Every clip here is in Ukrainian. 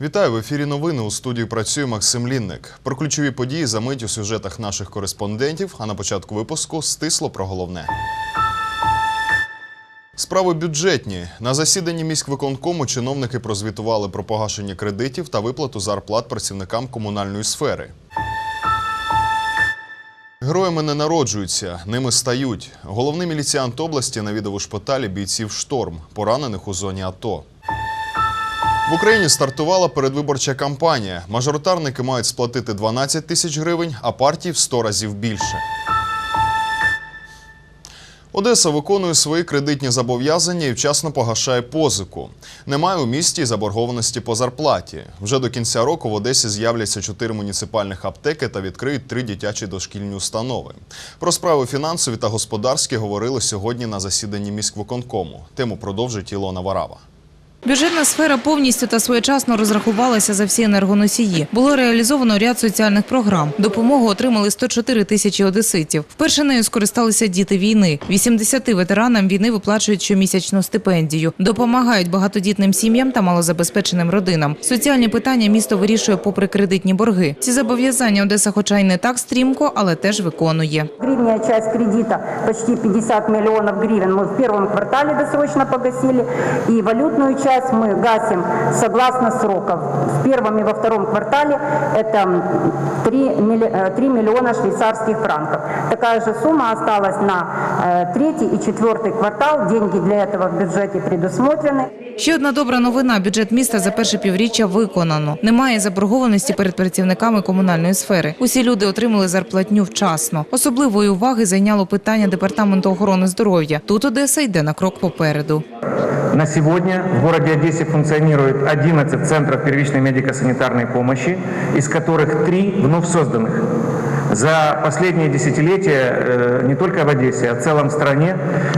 Вітаю в ефірі новини. У студії працює Максим Лінник. Про ключові події за мить у сюжетах наших кореспондентів. А на початку випуску стисло про головне. Справи бюджетні. На засіданні міськвиконкому чиновники прозвітували про погашення кредитів та виплату зарплат працівникам комунальної сфери. Героями не народжуються, ними стають. Головний міліціант області навідав у шпиталі бійців шторм, поранених у зоні АТО. В Україні стартувала передвиборча кампанія. Мажоритарники мають сплатити 12 тисяч гривень, а партії в 100 разів більше. Одеса виконує свої кредитні зобов'язання і вчасно погашає позику. Немає у місті заборгованості по зарплаті. Вже до кінця року в Одесі з'являться чотири муніципальних аптеки та відкриють три дитячі дошкільні установи. Про справи фінансові та господарські говорили сьогодні на засіданні міськвиконкому. Тему продовжить Ілона Варава. Бюджетна сфера повністю та своєчасно розрахувалася за всі енергоносії. Було реалізовано ряд соціальних програм. Допомогу отримали 104 тисячі одеситів. Вперше нею скористалися діти війни. 80 ветеранам війни виплачують щомісячну стипендію. Допомагають багатодітним сім'ям та малозабезпеченим родинам. Соціальні питання місто вирішує попри кредитні борги. Ці зобов'язання Одеса, хоча й не так стрімко, але теж виконує. Гривня часть кредита, почти 50 миллионов гривен, мы в первом квартале досрочно погасили. И валютную часть мы гасим согласно сроков. В первом и во втором квартале это 3, миллиона швейцарских франков. Такая же сумма осталась на э, третий и четвертый квартал. Деньги для этого в бюджете предусмотрены. Ще одна добра новина. Бюджет міста за перше півріччя виконано. Немає заборгованості перед працівниками комунальної сфери. Усі люди отримали зарплатню вчасно. Особливої уваги зайняло питання департаменту охорони здоров'я. Тут Одеса йде на крок попереду. На сегодня в городе Одессе функционирует 11 центров первичной медико-санитарной помощи, из которых 3 вновь созданных. За последние десятилетия э, не только в Одессе, а в целом стране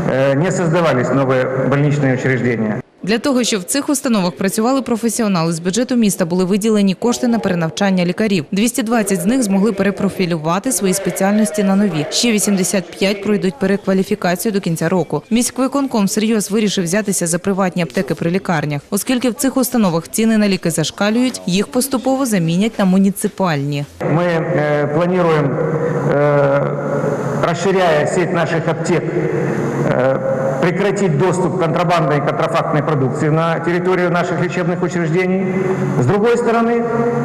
э, не создавались новые больничные учреждения. Для того, щоб в цих установах працювали професіонали з бюджету міста, були виділені кошти на перенавчання лікарів. 220 з них змогли перепрофілювати свої спеціальності на нові. Ще 85 пройдуть перекваліфікацію до кінця року. Міськвиконком всерйоз вирішив взятися за приватні аптеки при лікарнях, оскільки в цих установах ціни на ліки зашкалюють, їх поступово замінять на муніципальні. Мы э, планируем, э, расширяя сеть наших аптек, э, прекратить доступ контрабандной и контрафактной продукции на территорию наших лечебных учреждений. С другой стороны,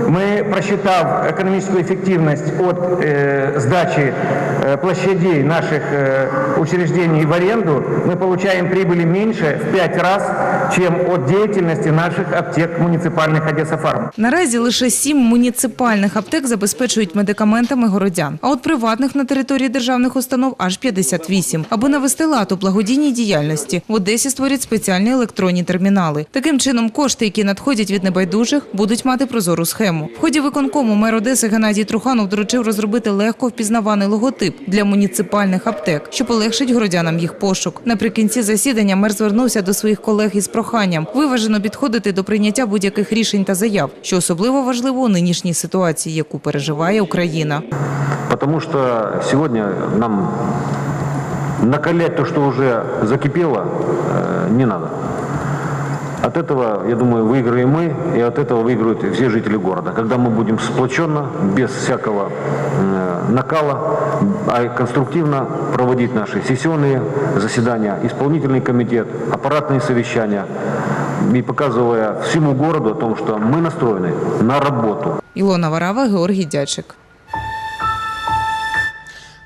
мы, просчитав экономическую эффективность от э, сдачи э, площадей наших э, учреждений в аренду, мы получаем прибыли меньше в пять раз, чем от деятельности наших аптек муниципальных Одесса Фарм. Наразі лише сім муніципальних аптек забезпечують медикаментами городян. А от приватних на території державних установ аж 58. Аби навести лад у благодійній діяльності, в Одесі створять спеціальні електронні термінали. Таким чином, кошти, які надходять від небайдужих, будуть мати прозору схему. В ході виконкому мер Одеси Геннадій Труханов доручив розробити легко впізнаваний логотип для муніципальних аптек, що полегшить городянам їх пошук. Наприкінці засідання мер звернувся до своїх колег із проханням виважено підходити до прийняття будь-яких рішень та заяв, що особливо важливо у нинішній ситуації, яку переживає Україна. Потому что сегодня нам накалять то, что уже закипело, э, не надо. От этого, я думаю, выиграем мы, и от этого выиграют все жители города. Когда мы будем сплоченно, без всякого э, накала, а конструктивно проводить наши сессионные заседания, исполнительный комитет, аппаратные совещания, и показывая всему городу о том, что мы настроены на работу. Ілона Варава, Георгій Дячик.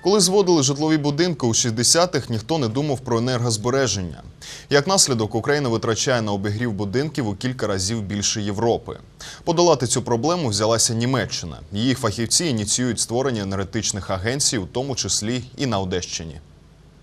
Коли зводили житлові будинки у 60-х, ніхто не думав про енергозбереження. Як наслідок, Україна витрачає на обігрів будинків у кілька разів більше Європи. Подолати цю проблему взялася Німеччина. Її фахівці ініціюють створення енергетичних агенцій, у тому числі і на Одещині.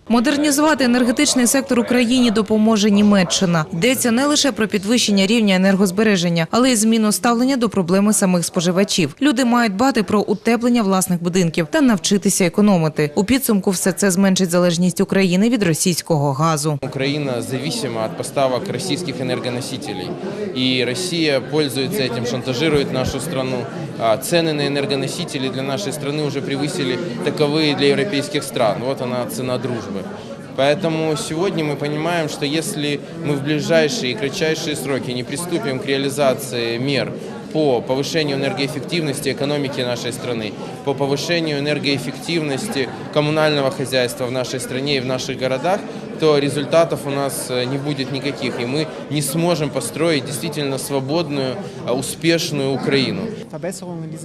Модернізувати енергетичний сектор Україні допоможе Німеччина. Йдеться не лише про підвищення рівня енергозбереження, але й зміну ставлення до проблеми самих споживачів. Люди мають дбати про утеплення власних будинків та навчитися економити. У підсумку все це зменшить залежність України від російського газу. Украина зависима от поставок российских энергоносителей. И Россия пользуется этим, шантажирует нашу страну. А Цены на энергоносители для нашей страны уже превысили таковые для европейских стран. Вот она цена дружбы. Поэтому сегодня мы понимаем, что если мы в ближайшие и кратчайшие сроки не приступим к реализации мер по повышению энергоэффективности экономики нашей страны, по повышению энергоэффективности коммунального хозяйства в нашей стране и в наших городах, то результатов у нас э, не будет никаких, и мы не сможем построить действительно свободную, а, успешную Украину.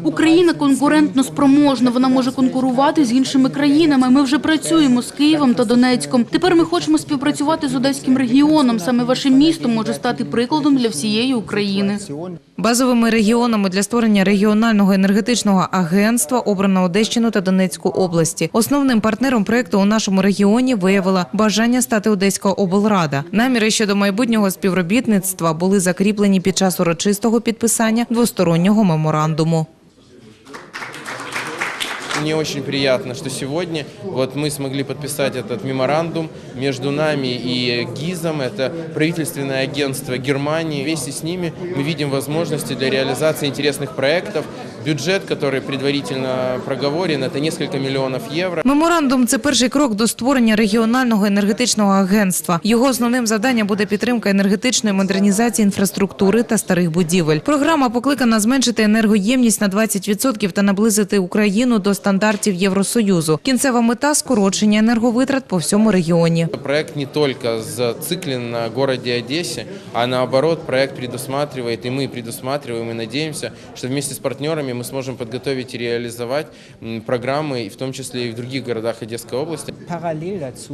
Україна конкурентно спроможна. Вона може конкурувати з іншими країнами. Ми вже працюємо з Києвом та Донецьком. Тепер ми хочемо співпрацювати з одеським регіоном. Саме ваше місто може стати прикладом для всієї України. Базовими регіонами для створення регіонального енергетичного агентства обрано Одещину та Донецьку області. Основним партнером проекту у нашому регіоні виявила бажання стати Одеська облрада. Наміри щодо майбутнього співробітництва були закріплені під час урочистого підписання двостороннього меморандуму. Мне очень приятно, что сегодня вот мы смогли подписать этот меморандум между нами и ГИЗом, это правительственное агентство Германии. Вместе с ними мы видим возможности для реализации интересных проектов. Бюджет, который предварительно проговорен, это несколько миллионов евро. Меморандум це перший крок до створення регіонального енергетичного агентства. Його основним завданням буде підтримка енергетичної модернізації інфраструктури та старих будівель. Програма покликана зменшити енергоємність на 20% та наблизити Україну до стандартів Євросоюзу. Кінцева мета скорочення енерговитрат по всьому регіоні. Проект не только зациклен на городе Одессе, а наоборот, проект предусматривает, и мы предусматриваем и надеемся, что вместе с партнерами мы сможем подготовить и реализовать программы, в том числе и в других городах Одесской области.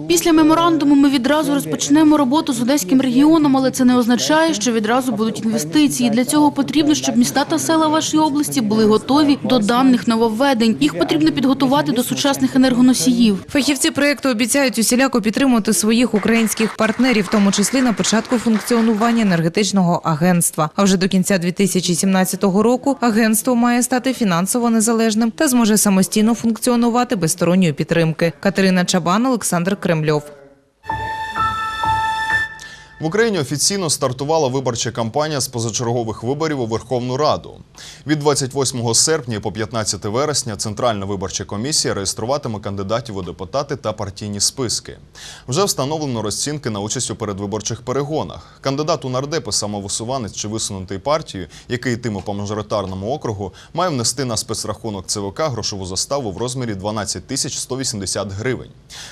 Після меморандуму ми відразу розпочнемо роботу з одеським регіоном, але це не означає, що відразу будуть інвестиції. Для цього потрібно, щоб міста та села вашої області були готові до даних нововведень. Їх потрібно підготувати до сучасних енергоносіїв. Фахівці проекту обіцяють усіляко підтримувати своїх українських партнерів, в тому числі на початку функціонування енергетичного агентства. А вже до кінця 2017 року агентство має стати фінансово незалежним та зможе самостійно функціонувати без сторонньої підтримки. Катерина Чабан, Олександр Кремльов. В Україні офіційно стартувала виборча кампанія з позачергових виборів у Верховну Раду. Від 28 серпня по 15 вересня Центральна виборча комісія реєструватиме кандидатів у депутати та партійні списки. Вже встановлено розцінки на участь у передвиборчих перегонах. Кандидат у нардепи, самовисуванець чи висунутий партією, який йтиме по мажоритарному округу, має внести на спецрахунок ЦВК грошову заставу в розмірі 12 тисяч 180 гривень.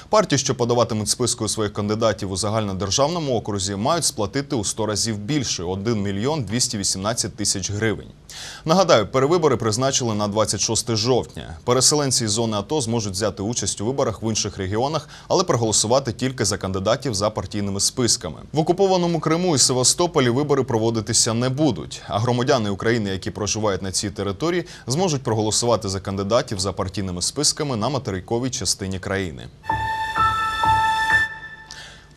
Партії, що подаватимуть списки у своїх кандидатів у загальнодержавному окрузі, мають сплатити у 100 разів більше 1 мільйон 218 тисяч гривень. Нагадаю, перевибори призначили на 26 жовтня. Переселенці із зони АТО зможуть взяти участь у виборах в інших регіонах, але проголосувати тільки за кандидатів за партійними списками. В окупованому Криму і Севастополі вибори проводитися не будуть. А громадяни України, які проживають на цій території, зможуть проголосувати за кандидатів за партійними списками на материковій частині країни.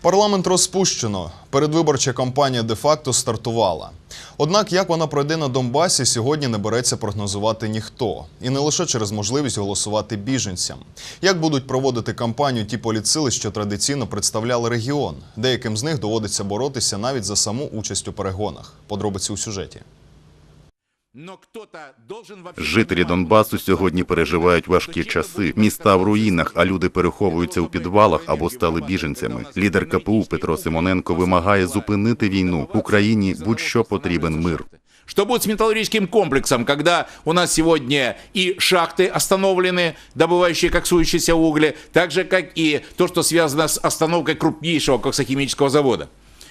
Парламент розпущено. Передвиборча кампанія де-факто стартувала. Однак, як вона пройде на Донбасі, сьогодні не береться прогнозувати ніхто. І не лише через можливість голосувати біженцям. Як будуть проводити кампанію ті політсили, що традиційно представляли регіон. Деяким з них доводиться боротися навіть за саму участь у перегонах. Подробиці у сюжеті. Жителі Донбасу сьогодні переживають важкі часи. Міста в руїнах, а люди переховуються у підвалах або стали біженцями. Лідер КПУ Петро Симоненко вимагає зупинити війну. Україні будь-що потрібен мир. Что будет с металлургическим комплексом, когда у нас сегодня и шахты остановлены, добывающие коксующиеся угли, так же, как и то, что связано с остановкой крупнейшего коксохимического завода.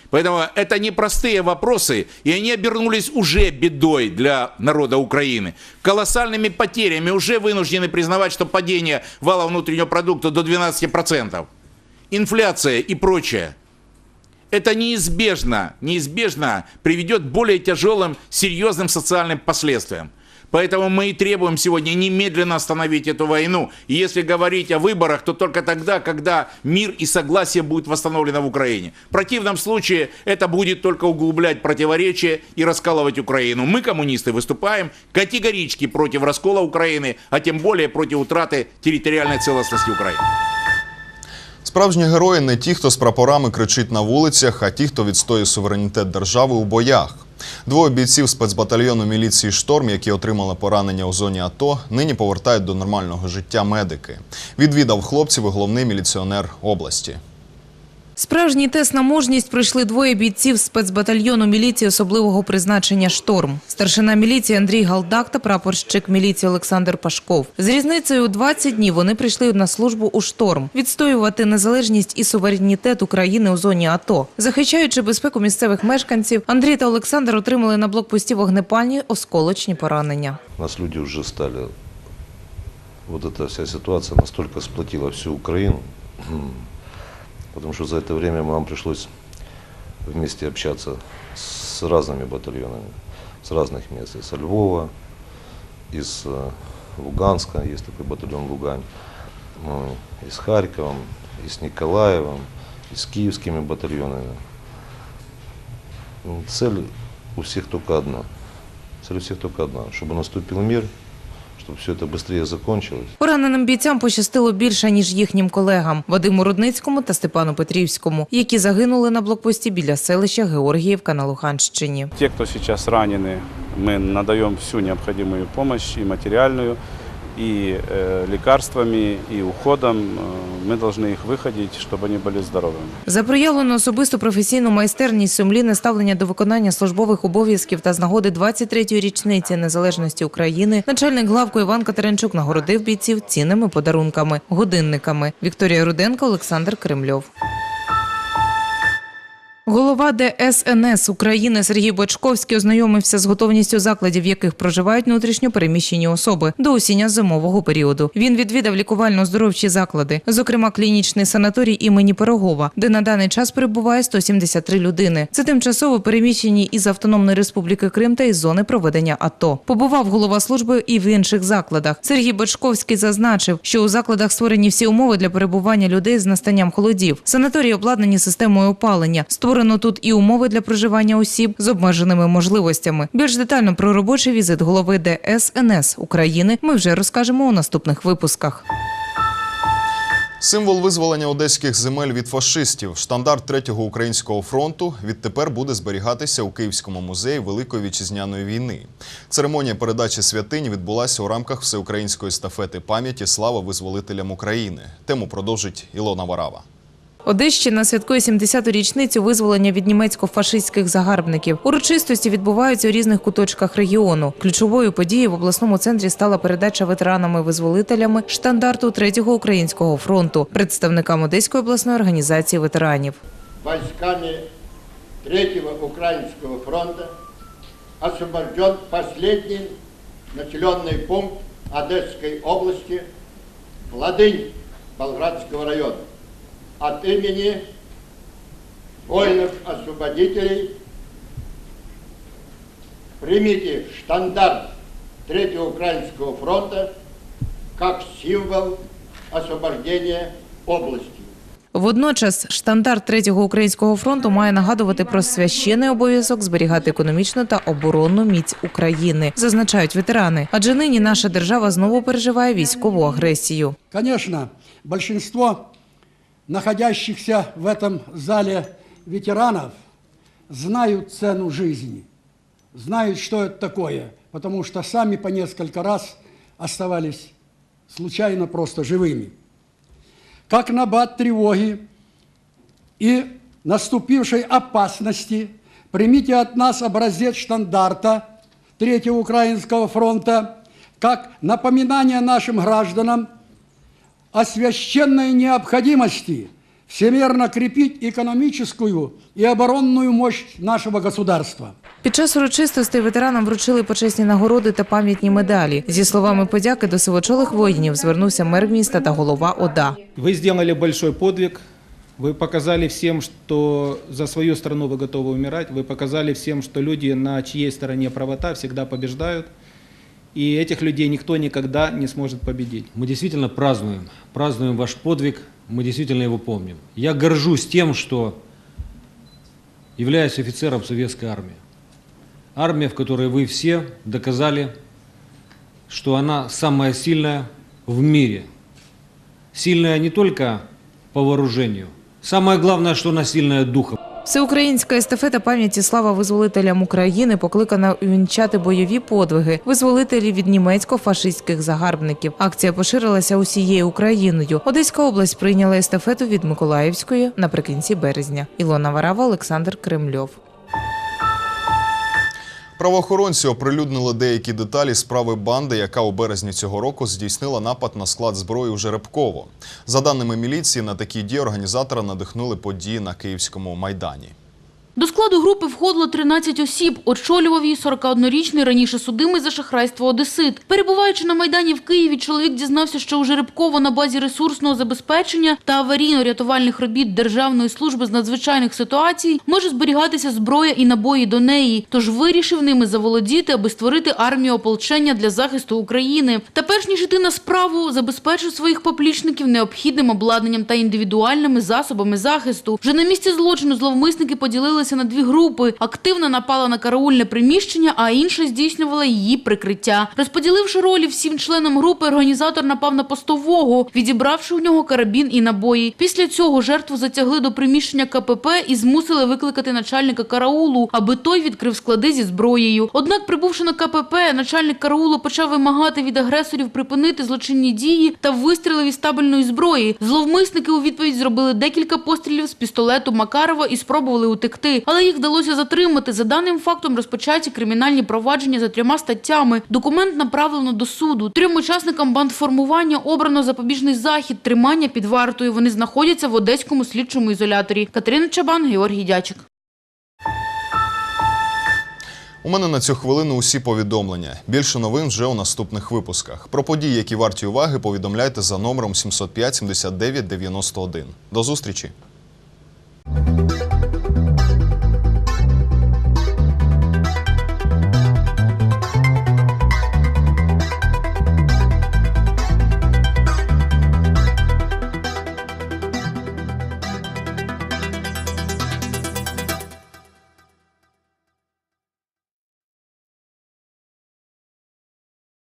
Поэтому это непростые вопросы, и они обернулись уже бедой для народа Украины. Колоссальными потерями уже вынуждены признавать, что падение вала внутреннего продукта до 12%. Инфляция и прочее это неизбежно, неизбежно приведет к более тяжелым, серьезным социальным последствиям. Поэтому мы и требуем сегодня немедленно остановить эту войну. И если говорить о выборах, то только тогда, когда мир и согласие будет восстановлено в Украине. В противном случае это будет только углублять противоречия и раскалывать Украину. Мы, коммунисты, выступаем категорически против раскола Украины, а тем более против утраты территориальной целостности Украины. Справжні герої не ті, хто з прапорами кричить на вулицях, а ті, хто відстоює суверенітет держави у боях. Двоє бійців спецбатальйону міліції Шторм, які отримали поранення у зоні АТО, нині повертають до нормального життя медики. Відвідав хлопців і головний міліціонер області. Справжній тест на мужність пройшли двоє бійців спецбатальйону міліції особливого призначення «Шторм». Старшина міліції Андрій Галдак та прапорщик міліції Олександр Пашков. З різницею у 20 днів вони прийшли на службу у «Шторм» – відстоювати незалежність і суверенітет України у зоні АТО. Захищаючи безпеку місцевих мешканців, Андрій та Олександр отримали на блокпості вогнепальні осколочні поранення. Нас люди уже стали. Вот эта вся ситуация настолько сплотила всю Украину, потому что за это время нам пришлось вместе общаться с разными батальонами, с разных мест, из Львова, из э, Луганска, есть такой батальон Лугань, ну, и с Харьковом, и с Николаевым, и с киевскими батальонами. Цель у всех только одна. Цель у всех только одна, чтобы наступил мир, чтобы все это быстрее закончилось. Пораненим бійцям пощастило більше, ніж їхнім колегам – Вадиму Рудницькому та Степану Петрівському, які загинули на блокпості біля селища Георгіївка на Луганщині. Те, кто сейчас ранены, мы надаем всю необходимую помощь и материальную, и э, лекарствами, и уходом. Э, Мы должны их выходить, чтобы они были здоровыми. За проявлену особисту професійну майстерність, сумлінне ставлення до виконання службових обов'язків та з нагоди 23-ї річниці незалежності України, начальник главку Іван Катеринчук нагородив бійців цінними подарунками – годинниками. Вікторія Руденко, Олександр Кремльов. Голова ДСНС України Сергій Бочковський ознайомився з готовністю закладів, в яких проживають внутрішньо переміщені особи до осіння зимового періоду. Він відвідав лікувально-здоровчі заклади, зокрема клінічний санаторій імені Пирогова, де на даний час перебуває 173 людини. Це тимчасово переміщені із Автономної Республіки Крим та із зони проведення АТО. Побував голова служби і в інших закладах. Сергій Бочковський зазначив, що у закладах створені всі умови для перебування людей з настанням холодів. Санаторії обладнані системою опалення. Створено тут і умови для проживання осіб з обмеженими можливостями. Більш детально про робочий візит голови ДСНС України ми вже розкажемо у наступних випусках. Символ визволення одеських земель від фашистів, штандарт третього українського фронту, відтепер буде зберігатися у Київському музеї Великої вітчизняної війни. Церемонія передачі святині відбулася у рамках всеукраїнської естафети пам'яті Слава визволителям України. Тему продовжить Ілона Варава. Одещина святкує 70-ту річницю визволення від німецько-фашистських загарбників. Урочистості відбуваються у різних куточках регіону. Ключовою подією в обласному центрі стала передача ветеранами-визволителями штандарту третього українського фронту представникам Одеської обласної організації ветеранів. войсками Третьего Украинского фронта освобожден последний населенный пункт Одесской области Ладынь Болградского района. От имени воинов-освободителей примите штандарт Третьего Украинского фронта как символ освобождения области. Водночас штандарт третього українського фронту має нагадувати про священний обов'язок зберігати економічну та оборонну міць України, зазначають ветерани. Адже нині наша держава знову переживає військову агресію. Конечно, большинство находящихся в этом зале ветеранов знают цену жизни, знают, что это такое, потому что сами по несколько раз оставались случайно просто живыми. Как набат тревоги и наступившей опасности примите от нас образец штандарта Третьего Украинского фронта как напоминание нашим гражданам о священной необходимости всемерно крепить экономическую и оборонную мощь нашего государства. Під час урочистостей ветеранам вручили почесні нагороди та пам'ятні медалі. Зі словами подяки до сивочолих воїнів звернувся мер міста та голова ОДА. Вы сделали большой подвиг, вы показали всем, что за свою страну вы готовы умирать, вы показали всем, что люди, на чьей стороне правота, всегда побеждают. И этих людей никто никогда не сможет победить. Мы действительно празднуем, празднуем ваш подвиг, мы действительно его помним. Я горжусь тем, что являюсь офицером советской армии. Армия, в которой вы все доказали, что она самая сильная в мире. Сильная не только по вооружению. Самое главное, что она сильная духом. Всеукраїнська естафета пам'яті слава визволителям України покликана увінчати бойові подвиги визволителів від німецько-фашистських загарбників. Акція поширилася усією Україною. Одеська область прийняла естафету від Миколаївської наприкінці березня. Ілона Варава, Олександр Кремльов. Правоохоронці оприлюднили деякі деталі справи банди, яка у березні цього року здійснила напад на склад зброї у Жеребково. За даними міліції, на такі дії організатора надихнули події на Київському майдані. До складу групи входило 13 осіб. Очолював її 41-річний раніше судимий за шахрайство одесит. Перебуваючи на Майдані в Києві, чоловік дізнався, що у Жеребково на базі ресурсного забезпечення та аварійно-рятувальних робіт Державної служби з надзвичайних ситуацій може зберігатися зброя і набої до неї. Тож вирішив ними заволодіти, аби створити армію ополчення для захисту України. Та перш ніж іти на справу, забезпечив своїх поплічників необхідним обладнанням та індивідуальними засобами захисту. Вже на місці злочину зловмисники поділилися на дві групи. Активно напала на караульне приміщення, а інша здійснювала її прикриття. Розподіливши ролі всім членам групи, організатор напав на постового, відібравши у нього карабін і набої. Після цього жертву затягли до приміщення КПП і змусили викликати начальника караулу, аби той відкрив склади зі зброєю. Однак, прибувши на КПП, начальник караулу почав вимагати від агресорів припинити злочинні дії та вистрілив із табельної зброї. Зловмисники у відповідь зробили декілька пострілів з пістолету Макарова і спробували утекти. Але їх вдалося затримати. За даним фактом розпочаті кримінальні провадження за трьома статтями. Документ направлено до суду. Трьом учасникам бандформування обрано запобіжний захід тримання під вартою. Вони знаходяться в одеському слідчому ізоляторі. Катерина Чабан, Георгій Дячик. У мене на цю хвилину усі повідомлення. Більше новин вже у наступних випусках. Про події, які варті уваги, повідомляйте за номером 705 79 91. До зустрічі!